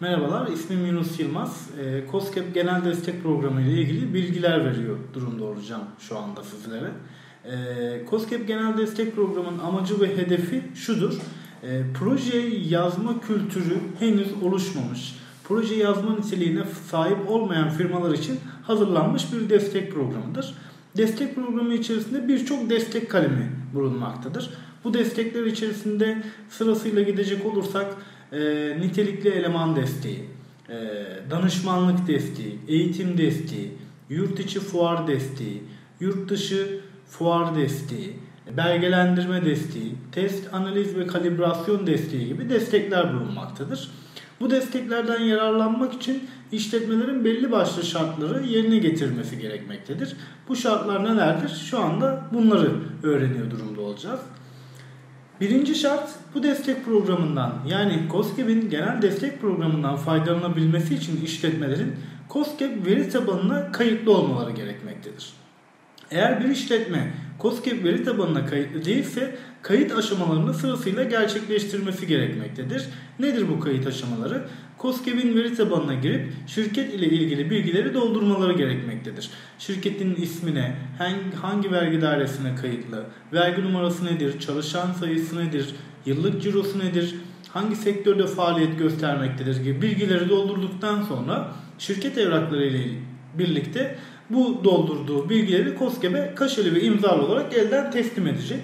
Merhabalar, ismim Yunus Yılmaz. E, COSGAP Genel Destek Programı ile ilgili bilgiler veriyor durumda olacağım şu anda sizlere. E, COSGAP Genel Destek Programı'nın amacı ve hedefi şudur. E, proje yazma kültürü henüz oluşmamış, proje yazma niteliğine sahip olmayan firmalar için hazırlanmış bir destek programıdır. Destek programı içerisinde birçok destek kalemi bulunmaktadır. Bu destekler içerisinde sırasıyla gidecek olursak e, nitelikli eleman desteği, e, danışmanlık desteği, eğitim desteği, yurt içi fuar desteği, yurt dışı fuar desteği, belgelendirme desteği, test, analiz ve kalibrasyon desteği gibi destekler bulunmaktadır. Bu desteklerden yararlanmak için işletmelerin belli başlı şartları yerine getirmesi gerekmektedir. Bu şartlar nelerdir? Şu anda bunları öğreniyor durumda olacağız. Birinci şart bu destek programından yani COSGAP'in genel destek programından faydalanabilmesi için işletmelerin COSGAP veri tabanına kayıtlı olmaları gerekmektedir. Eğer bir işletme COSGAP veri tabanına kayıtlı değilse kayıt aşamalarını sırasıyla gerçekleştirmesi gerekmektedir. Nedir bu kayıt aşamaları? COSGAP'in veri tabanına girip şirket ile ilgili bilgileri doldurmaları gerekmektedir. Şirketin ismine, hangi, vergi dairesine kayıtlı, vergi numarası nedir, çalışan sayısı nedir, yıllık cirosu nedir, hangi sektörde faaliyet göstermektedir gibi bilgileri doldurduktan sonra şirket evrakları ile birlikte bu doldurduğu bilgileri COSGAP'e kaşeli ve imzalı olarak elden teslim edecek.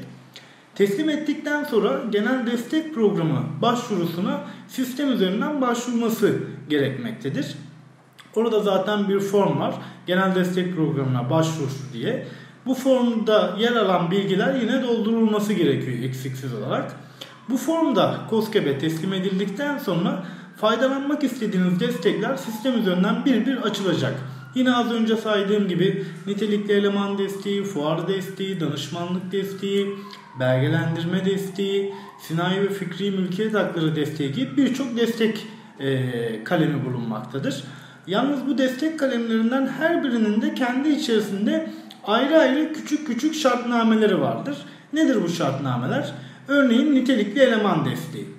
Teslim ettikten sonra genel destek programı başvurusuna sistem üzerinden başvurması gerekmektedir. Orada zaten bir form var. Genel destek programına başvur diye. Bu formda yer alan bilgiler yine doldurulması gerekiyor eksiksiz olarak. Bu formda COSGAP'e teslim edildikten sonra faydalanmak istediğiniz destekler sistem üzerinden bir bir açılacak. Yine az önce saydığım gibi nitelikli eleman desteği, fuar desteği, danışmanlık desteği, belgelendirme desteği, sinayi ve fikri mülkiyet hakları desteği gibi birçok destek e, kalemi bulunmaktadır. Yalnız bu destek kalemlerinden her birinin de kendi içerisinde ayrı ayrı küçük küçük şartnameleri vardır. Nedir bu şartnameler? Örneğin nitelikli eleman desteği.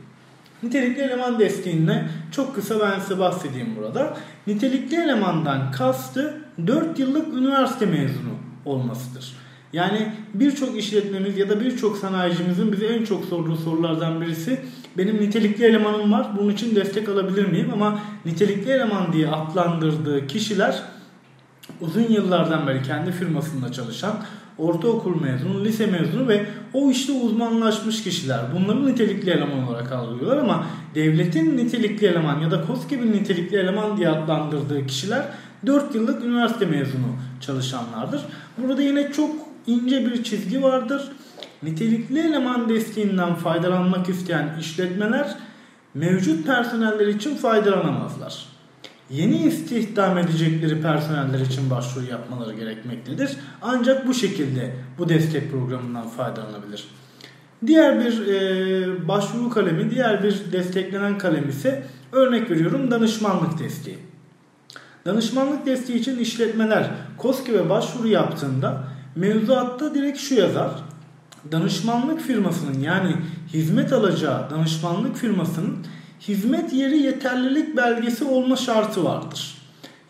Nitelikli eleman desteğinde çok kısa ben size bahsedeyim burada. Nitelikli elemandan kastı 4 yıllık üniversite mezunu olmasıdır. Yani birçok işletmemiz ya da birçok sanayicimizin bize en çok sorduğu sorulardan birisi benim nitelikli elemanım var bunun için destek alabilir miyim? Ama nitelikli eleman diye adlandırdığı kişiler uzun yıllardan beri kendi firmasında çalışan ortaokul mezunu, lise mezunu ve o işte uzmanlaşmış kişiler. Bunları nitelikli eleman olarak algılıyorlar ama devletin nitelikli eleman ya da COSGAP'in nitelikli eleman diye adlandırdığı kişiler 4 yıllık üniversite mezunu çalışanlardır. Burada yine çok ince bir çizgi vardır. Nitelikli eleman desteğinden faydalanmak isteyen işletmeler mevcut personeller için faydalanamazlar. Yeni istihdam edecekleri personeller için başvuru yapmaları gerekmektedir. Ancak bu şekilde bu destek programından faydalanabilir. Diğer bir e, başvuru kalemi, diğer bir desteklenen kalem ise örnek veriyorum danışmanlık desteği. Danışmanlık desteği için işletmeler KOSGİB'e başvuru yaptığında mevzuatta direkt şu yazar. Danışmanlık firmasının yani hizmet alacağı danışmanlık firmasının hizmet yeri yeterlilik belgesi olma şartı vardır.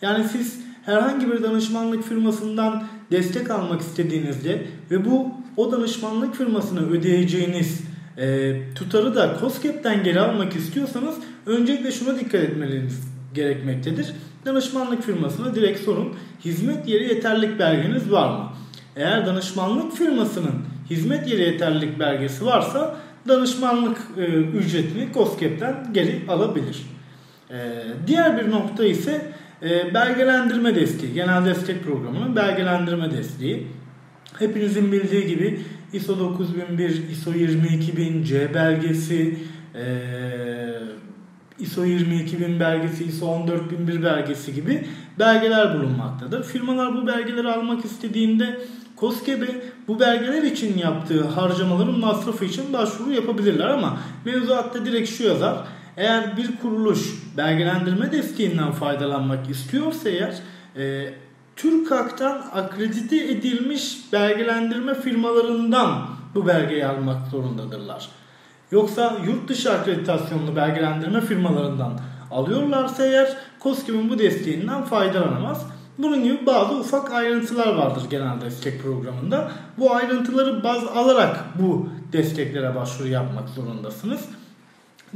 Yani siz herhangi bir danışmanlık firmasından destek almak istediğinizde ve bu o danışmanlık firmasına ödeyeceğiniz e, tutarı da COSGAP'ten geri almak istiyorsanız öncelikle şuna dikkat etmeniz gerekmektedir. Danışmanlık firmasına direkt sorun hizmet yeri yeterlilik belgeniz var mı? Eğer danışmanlık firmasının hizmet yeri yeterlilik belgesi varsa danışmanlık e, ücretini COSGAP'ten geri alabilir. E, diğer bir nokta ise e, belgelendirme desteği. Genel destek programının belgelendirme desteği. Hepinizin bildiği gibi ISO 9001, ISO 22000, C belgesi, e, ISO 22000 belgesi, ISO 14001 belgesi gibi belgeler bulunmaktadır. Firmalar bu belgeleri almak istediğinde COSGAP'e bu belgeler için yaptığı harcamaların masrafı için başvuru yapabilirler ama mevzuatta direkt şu yazar. Eğer bir kuruluş belgelendirme desteğinden faydalanmak istiyorsa eğer e, TÜRKAK'tan akredite edilmiş belgelendirme firmalarından bu belgeyi almak zorundadırlar. Yoksa yurt dışı akreditasyonlu belgelendirme firmalarından alıyorlarsa eğer COSGAP'in bu desteğinden faydalanamaz. Bunun gibi bazı ufak ayrıntılar vardır genel destek programında. Bu ayrıntıları baz alarak bu desteklere başvuru yapmak zorundasınız.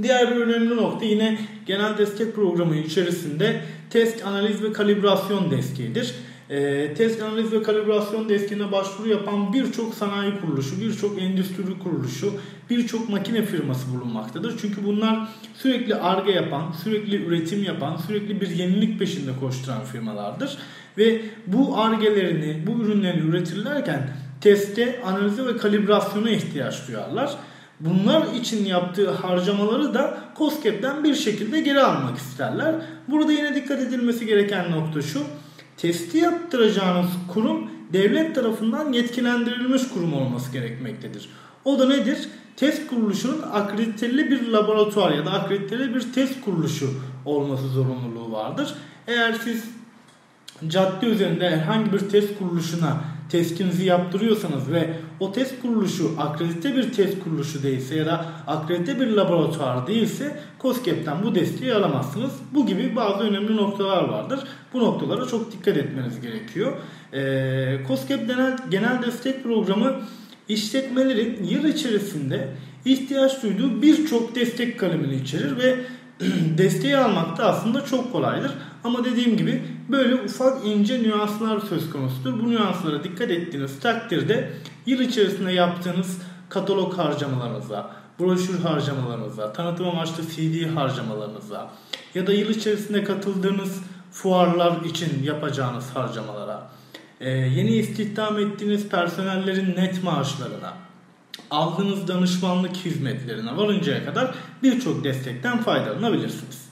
Diğer bir önemli nokta yine genel destek programı içerisinde test, analiz ve kalibrasyon desteğidir. E, test, analiz ve kalibrasyon desteğine başvuru yapan birçok sanayi kuruluşu, birçok endüstri kuruluşu, birçok makine firması bulunmaktadır. Çünkü bunlar sürekli arge yapan, sürekli üretim yapan, sürekli bir yenilik peşinde koşturan firmalardır. Ve bu argelerini, bu ürünlerini üretirlerken teste, analize ve kalibrasyona ihtiyaç duyarlar. Bunlar için yaptığı harcamaları da COSGAP'ten bir şekilde geri almak isterler. Burada yine dikkat edilmesi gereken nokta şu. Testi yaptıracağınız kurum devlet tarafından yetkilendirilmiş kurum olması gerekmektedir. O da nedir? Test kuruluşunun akrediteli bir laboratuvar ya da akrediteli bir test kuruluşu olması zorunluluğu vardır. Eğer siz cadde üzerinde herhangi bir test kuruluşuna testinizi yaptırıyorsanız ve o test kuruluşu akredite bir test kuruluşu değilse ya da akredite bir laboratuvar değilse COSGAP'ten bu desteği alamazsınız. Bu gibi bazı önemli noktalar vardır. Bu noktalara çok dikkat etmeniz gerekiyor. Ee, COSGAP genel, genel destek programı işletmelerin yıl içerisinde ihtiyaç duyduğu birçok destek kalemini içerir ve desteği almak da aslında çok kolaydır. Ama dediğim gibi böyle ufak ince nüanslar söz konusudur. Bu nüanslara dikkat ettiğiniz takdirde yıl içerisinde yaptığınız katalog harcamalarınıza, broşür harcamalarınıza, tanıtım amaçlı CD harcamalarınıza ya da yıl içerisinde katıldığınız fuarlar için yapacağınız harcamalara, e, yeni istihdam ettiğiniz personellerin net maaşlarına, aldığınız danışmanlık hizmetlerine varıncaya kadar birçok destekten faydalanabilirsiniz.